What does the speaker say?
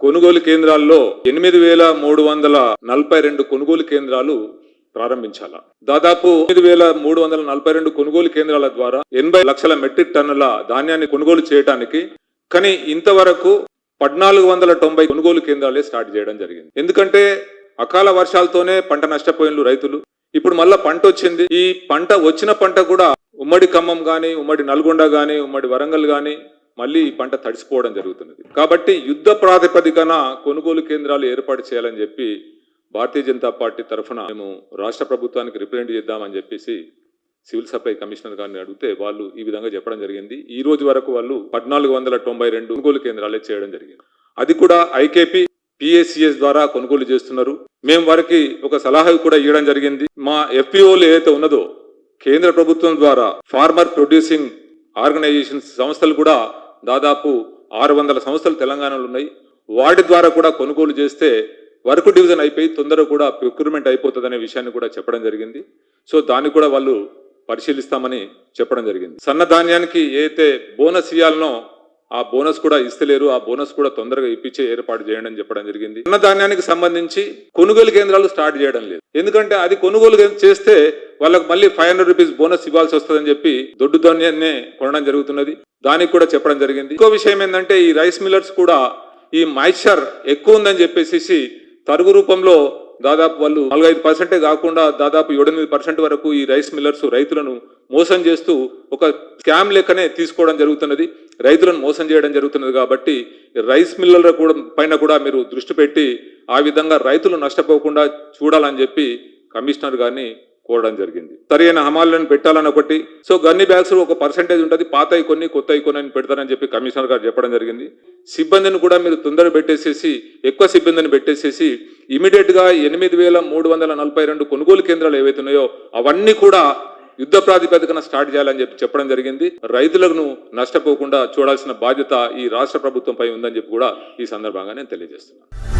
కొనుగోలు కేంద్రాల్లో ఎనిమిది వేల మూడు వందల నలభై రెండు కొనుగోలు కేంద్రాలు ప్రారంభించాల. దాదాపు ఎనిమిది వేల మూడు వందల నలభై రెండు కొనుగోలు కేంద్రాల ద్వారా ఎనభై లక్షల మెట్రిక్ టన్నుల ధాన్యాన్ని కొనుగోలు చేయడానికి కానీ ఇంతవరకు పద్నాలుగు వందల తొంభై కొనుగోలు కేంద్రాలే స్టార్ట్ చేయడం జరిగింది. ఎందుకంటే అకాల వర్షాలతోనే పంట నష్టపోయిన రైతులు. ఇప్పుడు మళ్ళా పంట వచ్చింది. ఈ పంట వచ్చిన పంట కూడా ఉమ్మడి ఖమ్మం గాని ఉమ్మడి నల్గొండ గాని ఉమ్మడి వరంగల్ గాని మళ్ళీ పంట తడిసిపోవడం జరుగుతున్నది. కాబట్టి యుద్ధ ప్రాతిపదికన కొనుగోలు కేంద్రాలు ఏర్పాటు చేయాలని చెప్పి భారతీయ జనతా పార్టీ తరఫున మేము రాష్ట్ర ప్రభుత్వానికి రిప్రజెంట్ చేద్దామని చెప్పేసి సివిల్ సప్లై కమిషనర్ గారిని అడిగితే వాళ్ళు ఈ విధంగా చెప్పడం జరిగింది. ఈ రోజు వరకు వాళ్ళు పద్నాలుగు వందల తొంభై రెండు కొనుగోలు కేంద్రాలే చేయడం జరిగింది. అది కూడా ఐకేపీ పిఎస్సిఎస్ ద్వారా కొనుగోలు చేస్తున్నారు. మేము వారికి ఒక సలహా కూడా ఇవ్వడం జరిగింది. మా ఎఫ్పిఓలు ఏదైతే ఉన్నదో కేంద్ర ప్రభుత్వం ద్వారా ఫార్మర్ ప్రొడ్యూసింగ్ ఆర్గనైజేషన్ సంస్థలు కూడా దాదాపు ఆరు వందల సంస్థలు తెలంగాణలో ఉన్నాయి. వాటి ద్వారా కూడా కొనుగోలు చేస్తే వర్క్ డివిజన్ అయిపోయి తొందరగా కూడా ప్రొక్యూర్మెంట్ అనే విషయాన్ని కూడా చెప్పడం జరిగింది. సో దాన్ని కూడా వాళ్ళు పరిశీలిస్తామని చెప్పడం జరిగింది. సన్న ధాన్యానికి ఏదైతే బోనస్ ఇవ్వాలనో ఆ బోనస్ కూడా ఇస్తలేరు ఆ బోనస్ కూడా తొందరగా ఇప్పించే ఏర్పాటు చేయండి అని చెప్పడం జరిగింది. సన్న ధాన్యానికి సంబంధించి కొనుగోలు కేంద్రాలు స్టార్ట్ చేయడం లేదు. ఎందుకంటే అది కొనుగోలు చేస్తే వాళ్ళకి మళ్ళీ ఫైవ్ హండ్రెడ్ రూపీస్ బోనస్ ఇవ్వాల్సి వస్తుందని చెప్పి దొడ్డు ధాన్యాన్నే కొనడం జరుగుతున్నది. దానికి కూడా చెప్పడం జరిగింది. ఇంకో విషయం ఏంటంటే ఈ రైస్ మిల్లర్స్ కూడా ఈ మాయిశ్చర్ ఎక్కువ ఉందని చెప్పేసి తరుగు రూపంలో దాదాపు వాళ్ళు నాలుగైదు పర్సెంటే కాకుండా దాదాపు ఏడెనిమిది పర్సెంట్ వరకు ఈ రైస్ మిల్లర్స్ రైతులను మోసం చేస్తూ ఒక స్కామ్ లెక్కనే తీసుకోవడం జరుగుతున్నది. రైతులను మోసం చేయడం జరుగుతున్నది కాబట్టి రైస్ మిల్లుల కూడా పైన కూడా మీరు దృష్టి పెట్టి ఆ విధంగా రైతులు నష్టపోకుండా చూడాలని చెప్పి కమిషనర్ గారిని కోరడం జరిగింది. సరైన హమాలను పెట్టాలని ఒకటి. సో గన్ని బ్యాగ్స్ ఒక పర్సంటేజ్ ఉంటుంది. పాతవి కొన్ని కొత్తవి కొన్ని పెడతారని చెప్పి కమిషనర్ గారు చెప్పడం జరిగింది. సిబ్బందిని కూడా మీరు తొందర పెట్టేసేసి ఎక్కువ సిబ్బందిని పెట్టేసేసి ఇమీడియట్గా ఎనిమిది వేల మూడు వందల నలభై రెండు కొనుగోలు కేంద్రాలు ఏవైతున్నాయో అవన్నీ కూడా యుద్ధ ప్రాతిపదికన స్టార్ట్ చేయాలని చెప్పి చెప్పడం జరిగింది. రైతులను నష్టపోకుండా చూడాల్సిన బాధ్యత ఈ రాష్ట్ర ప్రభుత్వంపై ఉందని చెప్పి కూడా ఈ సందర్భంగా నేను తెలియజేస్తున్నాను.